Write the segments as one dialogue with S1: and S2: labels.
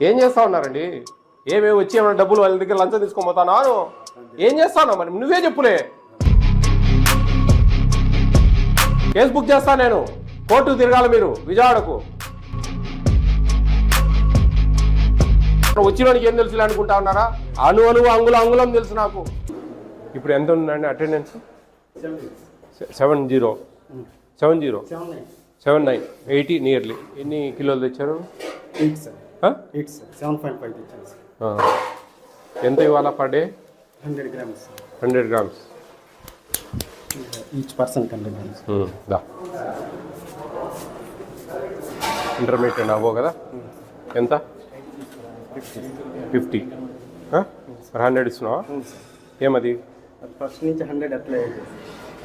S1: ఏం చేస్తా ఉన్నారండి? ఏమేమి వచ్చి ఏమైనా డబ్బులు వాళ్ళ దగ్గర లంచం తీసుకొని పోతానా? ఏం చేస్తాను మరి? నువ్వే చెప్పులే. కేసు బుక్ చేస్తా నేను. కోర్టుకు తిరగాలి మీరు విజయవాడకు. వచ్చినోనికి ఏం తెలుసులే అనుకుంటా ఉన్నారా? అణు అణువు అంగుళం అంగుళం తెలుసు నాకు. ఇప్పుడు ఎంత ఉందండి attendance seven zero. Seven zero. Seven nine. Eighty nearly ఎన్ని కిలోలు తెచ్చారు?
S2: Eight sir seven point five.
S1: ఎంత ఇవ్వాలా per day
S2: hundred grams
S1: hundred grams
S2: each person hundred grams
S1: దా. ఇంటర్మీడియట్ అవ్వో కదా? ఎంత? ఫిఫ్టీ హండ్రెడ్ ఇస్తున్నావా? ఏమది?
S2: ఫస్ట్ నుంచి హండ్రెడ్ అయ్యేది.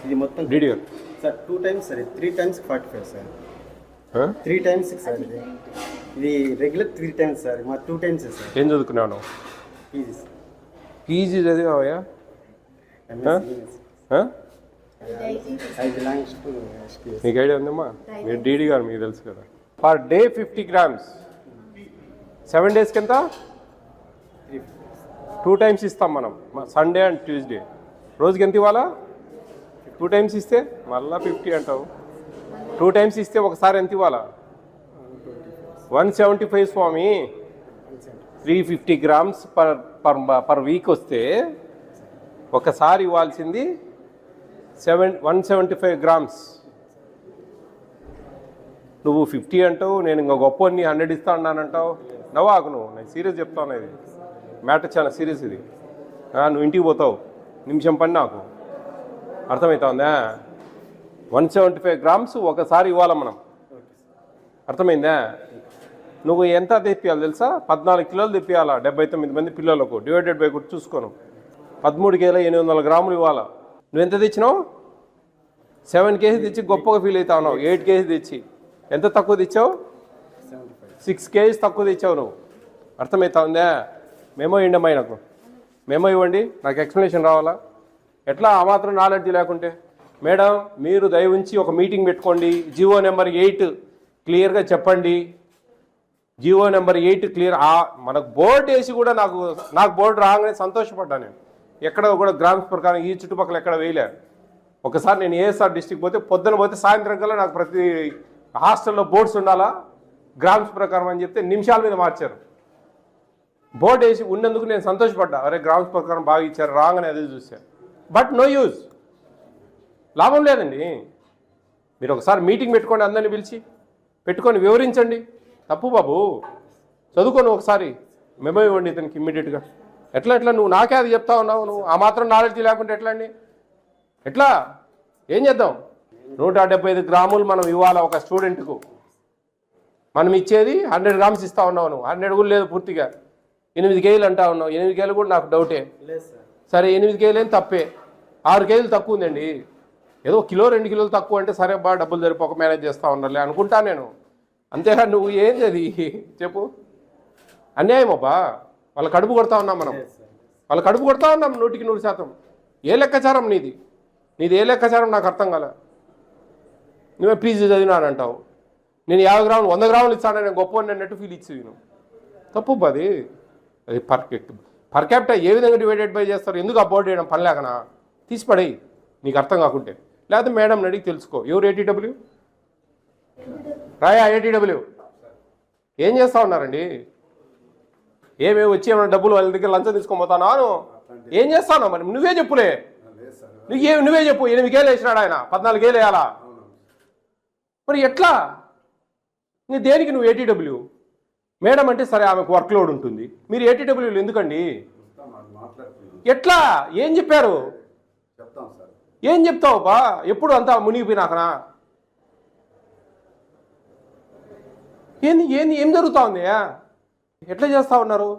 S2: ఇది మొత్తం
S1: DDR
S2: sir two times sir three times forty five sir three times sir ఇది. ఇది రెగ్యులర్ త్రీ టైమ్స్ సార్ మా టూ టైమ్స్ సార్
S1: ఏం చదువుకున్నావు
S2: ఈజీ సార్
S1: పీజీ చదివావయ్యా? నీకు ఐడియా ఉందమ్మా? మీరు డీడీ గారు మీకు తెలుసు కదా. Per day fifty grams seven డేస్కి ఎంత టూ టైమ్స్ ఇస్తాం మనం. సండే అండ్ ట్యూస్డే రోజుకి ఎంత ఇవ్వాలా? టూ టైమ్స్ ఇస్తే మళ్ళా ఫిఫ్టీ అంటావు. టూ టైమ్స్ ఇస్తే ఒకసారి ఎంత ఇవ్వాలా? వన్ సెవెంటీ ఫైవ్ స్వామి. Three fifty grams per per per week వస్తే ఒకసారి ఇవ్వాల్సింది seven one seventy five grams. నువ్వు ఫిఫ్టీ అంటావు నేను ఇంకా గొప్ప నీ హండ్రెడ్ ఇస్తా అన్నానంటావు. నవ్వాకు నువ్వు నేను సీరియస్ చెప్తాను ఇది. మ్యాటర్ చాలా సీరియస్ ఇది. నువ్వు ఇంటికి పోతావు. నిమిషం పని నాకు. అర్థమవుతుందా వన్ సెవెంటీ ఫైవ్ గ్రామ్స్ ఒకసారి ఇవ్వాలి మనం? అర్థమైందా? నువ్వు ఎంత తెప్పియాలి తెలుసా? పద్నాలుగు కిలోలు తెప్పియాలా? డెబ్బై తొమ్మిది మంది పిల్లలకు డివైడెడ్ బై కూడా చూసుకోను. పదమూడు కేజీల ఎనిమిది వందల గ్రాములు ఇవ్వాలా? నువ్వు ఎంత తెచ్చినావు? సెవెన్ కేజీ తెచ్చి గొప్పగా ఫీల్ అవుతా ఉన్నావు. ఎయిట్ కేజీ తెచ్చి. ఎంత తక్కువ తెచ్చావు? సిక్స్ కేజీస్ తక్కువ తెచ్చావు నువ్వు. అర్థమవుతా ఉందా? మేమో ఇవ్వండి నాకు మేమో ఇవ్వండి. నాకు ఎక్స్ప్లెనేషన్ రావాలా? ఎట్లా? ఆ మాత్రం నాలెడ్జ్ లేకుంటే. మేడం మీరు దయ ఉంచి ఒక మీటింగ్ పెట్టుకోండి. Jio number eight. క్లియర్గా చెప్పండి. Jio number eight clear. మనకు బోర్డు వేసి కూడా నాకు నాకు బోర్డు రాగానే సంతోషపడ్డా నేను. ఎక్కడ కూడా గ్రామ్స్ ప్రకారం ఈ చుట్టుపక్కల ఎక్కడ వేయలేరు ఒకసారి నేను ఏఎస్ఆర్ డిస్టిక్ పోతే పొద్దున పోతే సాయంత్రం కల్లా నాకు ప్రతి హాస్టల్లో బోర్డ్స్ ఉండాలా? గ్రామ్స్ ప్రకారం అని చెప్తే నిమిషాల మీద మార్చారు. బోర్డు వేసి ఉన్నందుకు నేను సంతోషపడ్డా. అరే గ్రామ్స్ ప్రకారం బాగా ఇచ్చారు రాగానే అదే చూశాను బట్ నో యూజ్. లాభం లేదండి. మీరు ఒకసారి మీటింగ్ పెట్టుకోండి అందరిని పిలిచి. పెట్టుకొని వివరించండి. తప్పు బాబు. చదువుకోను ఒకసారి. మెమో ఇవ్వండి ఇతనికి ఇమ్మీడియట్గా ఎట్లా ఎట్లా? నువ్వు నాకే అది చెప్తా ఉన్నావు. నువ్వు ఆ మాత్రం నాలెడ్జ్ లేకుంటే ఎట్లా అండి? ఎట్లా? ఏం చేద్దాం? నూట డెబ్బై ఐదు గ్రాములు మనం ఇవ్వాలి ఒక స్టూడెంట్కు మనం ఇచ్చేది హండ్రెడ్ గ్రామ్స్ ఇస్తా ఉన్నావు నువ్వు. హండ్రెడ్ కూడా లేదు పూర్తిగా. ఎనిమిది కేజీలు అంటా ఉన్నావు. ఎనిమిది కేజీలు కూడా నాకు డౌటే
S2: సరే.
S1: ఎనిమిది కేజీలు ఏం తప్పే? ఆరు కేజీలు తక్కువ ఉందండి. ఏదో కిలో రెండు కిలోలు తక్కువ అంటే సరే బా డబ్బులు సరిపోక మేనేజ్ చేస్తా ఉన్నారులే అనుకుంటా నేను. అంతేగా నువ్వు ఏంది అది? చెప్పు. అన్యాయం అబ్బా వాళ్ళ కడుపు కొడతా ఉన్నాం మనం. వాళ్ళ కడుపు కొడతా ఉన్నాం నూటికి నూరు శాతం. ఏ లెక్కాచారం నీది? నీది ఏ లెక్కాచారం నాకు అర్థం కాలే. నువ్వే పీజీ చదివినానంటావు. నేను యాభై గ్రాములు వంద గ్రాములు ఇస్తానని నేను గొప్ప అన్నట్టు ఫీల్ ఇచ్చి నేను తప్పు అది. అది పర్ పర్ క్యాపిటల్ ఏ విధంగా డివైడెడ్ బై చేస్తారు? ఎందుకు అబౌట్ చేయడం పని లేకనా? తీసి పడేయి. నీకు అర్థం కాకుంటే. లేకపోతే మేడం అడిగి తెలుసుకో. ఎవరు ఏటీడబ్ల్యూ రాయా ఏటీడబ్ల్యూ ఏం చేస్తా ఉన్నారండి? ఏమేమి వచ్చి ఏమైనా డబ్బులు వాళ్ళ దగ్గర లంచం తీసుకొని పోతానా? ఏం చేస్తాను మరి? నువ్వే చెప్పులే. నువ్వు నువ్వే చెప్పు. ఎనిమిదికేళ్ళు వేసినాడు ఆయన. పద్నాలుగేళ్ళు వేయాలా? మరి ఎట్లా? నీ దేనికి నువ్వు ఏటీడబ్ల్యూ మేడం అంటే సరే ఆమెకు వర్క్ లోడ్ ఉంటుంది. మీరు ఏటీడబ్ల్యూలు ఎందుకండి? ఎట్లా? ఏం చెప్పారు?
S3: చెప్తాం సార్.
S1: ఏం చెప్తావు బా? ఎప్పుడు అంతా మునిగిపోయినాకనా? ఏంది ఏంది ఏం జరుగుతా ఉంది? ఎట్లా చేస్తా ఉన్నారు?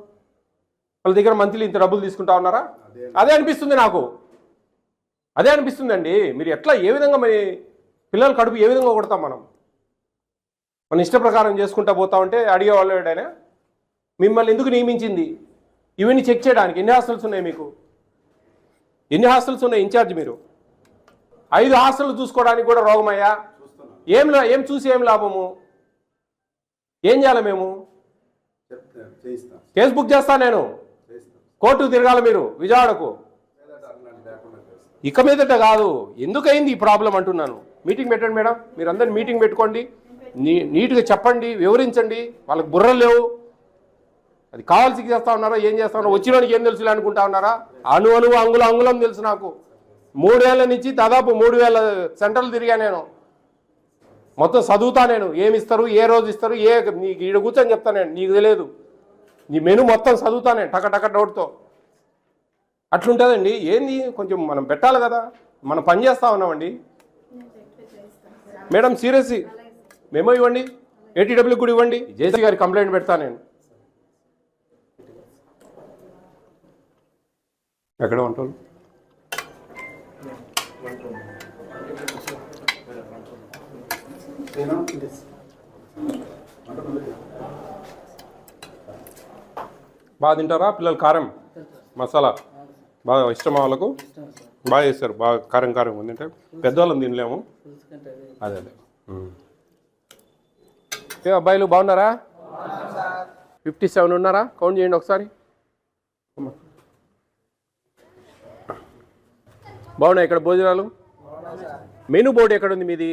S1: వాళ్ళ దగ్గర మంత్లీ ఇంత డబ్బులు తీసుకుంటా ఉన్నారా? అదే. అనిపిస్తుంది నాకు. అదే అనిపిస్తుందండి. మీరు ఎట్లా ఏ విధంగా మరి పిల్లల కడుపు ఏ విధంగా కొడతాం మనం? మన ఇష్ట ప్రకారం చేసుకుంటా పోతా ఉంటే అడిగేవాళ్ళు ఆయన మిమ్మల్ని ఎందుకు నియమించింది? ఇవన్నీ చెక్ చేయడానికి ఎన్ని హాస్టల్స్ ఉన్నాయి మీకు? ఎన్ని హాస్టల్స్ ఉన్నాయి ఇన్ఛార్జ్ మీరు? ఐదు హాస్టల్ చూసుకోవడానికి కూడా రోగమయ్యా? ఏం ఏం చూసి ఏం లాభము? ఏం చేయాలి మేము? కేసు బుక్ చేస్తా నేను. కోర్టుకు తిరగాలి మీరు విజయవాడకు. ఇక మీదట కాదు ఎందుకైంది ఈ ప్రాబ్లం అంటున్నాను. మీటింగ్ పెట్టండి మేడం మీరు అందరు మీటింగ్ పెట్టుకోండి. నీ నీట్గా చెప్పండి వివరించండి. వాళ్ళకి బుర్రలు లేవు. అది కావాల్సి చేస్తా ఉన్నారా ఏం చేస్తా ఉన్నారా వచ్చినోనికి ఏం తెలుసులే అనుకుంటా ఉన్నారా? అణు అణువు అంగుళం అంగుళం తెలుసు నాకు. మూడేళ్ళ నుంచి దాదాపు మూడు వేల సెంటర్లు తిరిగా నేను. మొత్తం చదువుతా నేను. ఏమి ఇస్తారు ఏ రోజు ఇస్తారు ఏ నీకు ఈడ కూర్చొని చెప్తాను నేను. నీకు తెలియదు. నీ మెను మొత్తం చదువుతా నేను టక టక డౌట్తో. అట్లుంటుందండి. ఏంది? కొంచెం మనం పెట్టాలి కదా. మనం పని చేస్తా ఉన్నామండి. మేడం సీరియస్ మేమో ఇవ్వండి. ఏటీడబ్ల్యూ కూడా ఇవ్వండి. జేసీ గారి కంప్లైంట్ పెడతా నేను. ఎక్కడ ఉంటారు? బాగా తింటారా పిల్లలు? కారం? మసాలా? బాగా ఇష్టం వాళ్ళకు? బాగా చేస్తారు. బాగా కారం కారం ఉంది అంటే పెద్దవాళ్ళని తినలేము. అదే అదే. ఏ అబ్బాయిలు బాగున్నారా? ఫిఫ్టీ సెవెన్ ఉన్నారా? కౌంట్ చేయండి ఒకసారి. బాగున్నాయి ఇక్కడ భోజనాలు? మెనూ బోర్డు ఎక్కడ ఉంది మీది?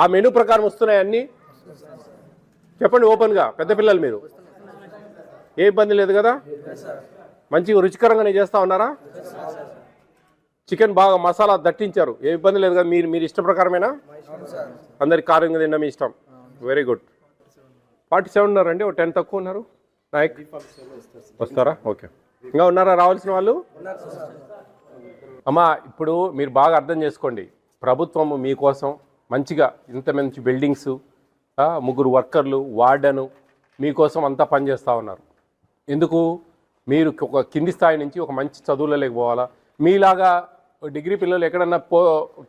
S1: ఆ మెనూ ప్రకారం వస్తున్నాయి అన్నీ? చెప్పండి ఓపెన్గా పెద్ద పిల్లలు మీరు. ఏ ఇబ్బంది లేదు కదా? మంచిగా రుచికరంగానే చేస్తా ఉన్నారా? చికెన్ బాగా మసాలా దట్టించారు. ఏ ఇబ్బంది లేదు కదా మీరు మీరు ఇష్ట ప్రకారమేనా? అందరికి కారంగా తినడం మీ ఇష్టం. వెరీ గుడ్ ఫార్టీ సెవెన్ ఉన్నారండి ఒక టెన్ తక్కువ ఉన్నారు. నాయక్? వస్తారా? ఓకే. ఇంకా ఉన్నారా రావాల్సిన వాళ్ళు? అమ్మా ఇప్పుడు మీరు బాగా అర్థం చేసుకోండి. ప్రభుత్వము మీకోసం మంచిగా ఇంత మంచి బిల్డింగ్స్ ముగ్గురు వర్కర్లు వార్డెను మీకోసం అంతా పనిచేస్తూ ఉన్నారు. ఎందుకు? మీరు ఒక కింది స్థాయి నుంచి ఒక మంచి చదువులలోకి పోవాలా? మీలాగా డిగ్రీ పిల్లలు ఎక్కడన్నా పో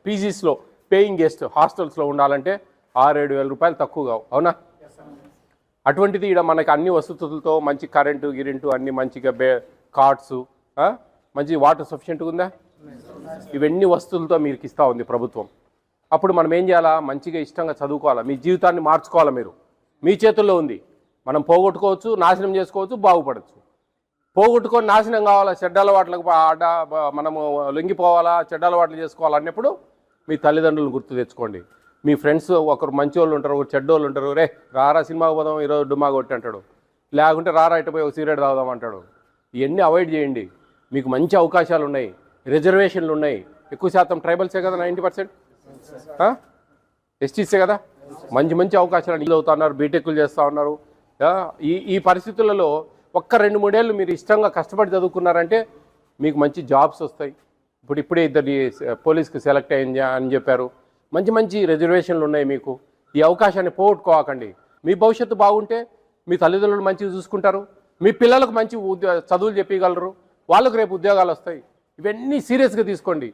S1: పీజీస్లో పేయింగ్ గెస్ట్ హాస్టల్స్లో ఉండాలంటే ఆరు ఏడు వేల రూపాయలు తక్కువ కావు. అవునా? అటువంటిది ఇక్కడ మనకి అన్ని వసతులతో మంచి కరెంటు గిరెంటు అన్ని మంచిగా బే కార్డ్స్ మంచి వాటర్ సఫిషియెంట్గా ఉందా? ఇవన్నీ వస్తువులతో మీకు ఇస్తూ ఉంది ప్రభుత్వం. అప్పుడు మనం ఏం చేయాలా? మంచిగా ఇష్టంగా చదువుకోవాలా? మీ జీవితాన్ని మార్చుకోవాలా మీరు? మీ చేతుల్లో ఉంది. మనం పోగొట్టుకోవచ్చు నాశనం చేసుకోవచ్చు బాగుపడచ్చు. పోగొట్టుకొని నాశనం కావాలా? చెడ్డ అలవాట్లకు ఆడ మనము లొంగిపోవాలా? చెడ్డ అలవాట్లు చేసుకోవాలా? అన్నప్పుడు మీ తల్లిదండ్రులను గుర్తు తెచ్చుకోండి. మీ ఫ్రెండ్స్ ఒకరు మంచి వాళ్ళు ఉంటారు ఒకరు చెడ్డ వాళ్ళు ఉంటారు. రే రారా సినిమాకి పోదాం ఈరోజు డుమా కొట్టి అంటాడు. లేకుంటే రారా ఇటు పోయి ఒక సిగరెట్ తాగుదాం అంటాడు. ఇవన్నీ అవాయిడ్ చేయండి. మీకు మంచి అవకాశాలు ఉన్నాయి రిజర్వేషన్లు ఉన్నాయి ఎక్కువ శాతం ట్రైబల్సే కదా నైంటీ పర్సెంట్? ఎస్టీసీ కదా? మంచి మంచి అవకాశాలు నీళ్ళు అవుతా ఉన్నారు బీటెక్లు చేస్తూ ఉన్నారు. ఈ ఈ పరిస్థితులలో ఒక్క రెండు మూడేళ్ళు మీరు ఇష్టంగా కష్టపడి చదువుకున్నారంటే మీకు మంచి జాబ్స్ వస్తాయి. ఇప్పుడు ఇప్పుడే ఇద్దరి పోలీస్కి సెలెక్ట్ అయింది అని చెప్పారు. మంచి మంచి రిజర్వేషన్లు ఉన్నాయి మీకు. ఈ అవకాశాన్ని పోగొట్టుకోకండి. మీ భవిష్యత్తు బాగుంటే మీ తల్లిదండ్రులు మంచిగా చూసుకుంటారు. మీ పిల్లలకు మంచి ఉద్యో చదువులు చెప్పగలరు. వాళ్ళకు రేపు ఉద్యోగాలు వస్తాయి. ఇవన్నీ సీరియస్గా తీసుకోండి.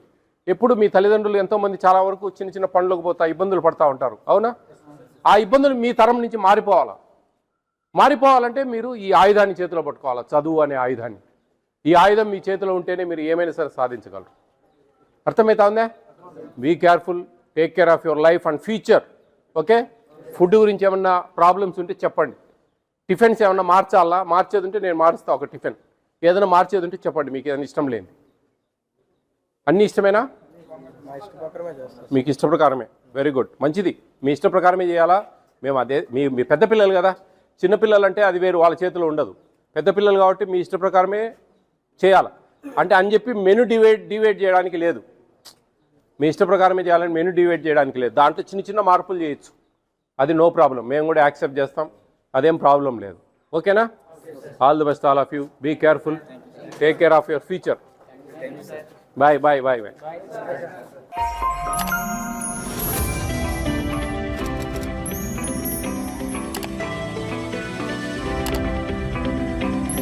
S1: ఎప్పుడు మీ తల్లిదండ్రులు ఎంతోమంది చాలా వరకు చిన్న చిన్న పనులకు పోతా ఇబ్బందులు పడతా ఉంటారు. అవునా? ఆ ఇబ్బందులు మీ తరం నుంచి మారిపోవాలా? మారిపోవాలంటే మీరు ఈ ఆయుధాన్ని చేతిలో పట్టుకోవాలి? చదువు అనే ఆయుధాన్ని. ఈ ఆయుధం మీ చేతిలో ఉంటేనే మీరు ఏమైనా సరే సాధించగలరు. అర్థమవుతా ఉందా? Be careful take care of your life and future okay? Food గురించి ఏమన్నా ప్రాబ్లమ్స్ ఉంటే చెప్పండి. టిఫిన్స్ ఏమన్నా మార్చాలా? మార్చేది ఉంటే నేను మారుస్తా ఒక టిఫిన్ ఏదైనా మార్చేది ఉంటే చెప్పండి మీకు ఏదైనా ఇష్టం లేదు అన్నీ ఇష్టమేనా? మీకు ఇష్ట ప్రకారమే. వెరీ గుడ్ మంచిది. మీ ఇష్ట ప్రకారమే చేయాలా? మేము అదే మీ మీ పెద్ద పిల్లలు కదా. చిన్న పిల్లలు అంటే అది వేరు వాళ్ళ చేతిలో ఉండదు. పెద్ద పిల్లలు కాబట్టి మీ ఇష్ట ప్రకారమే చేయాలి? అంటే అని చెప్పి మెను డివైడ్ డివైడ్ చేయడానికి లేదు. మీ ఇష్ట ప్రకారమే చేయాలని మెను డివైడ్ చేయడానికి లేదు. దాంట్లో చిన్న చిన్న మార్పులు చేయొచ్చు. అది నో ప్రాబ్లం మేము కూడా యాక్సెప్ట్ చేస్తాం. అదేం ప్రాబ్లం లేదు. ఓకేనా? All the best all of you be careful take care of your future bye bye bye bye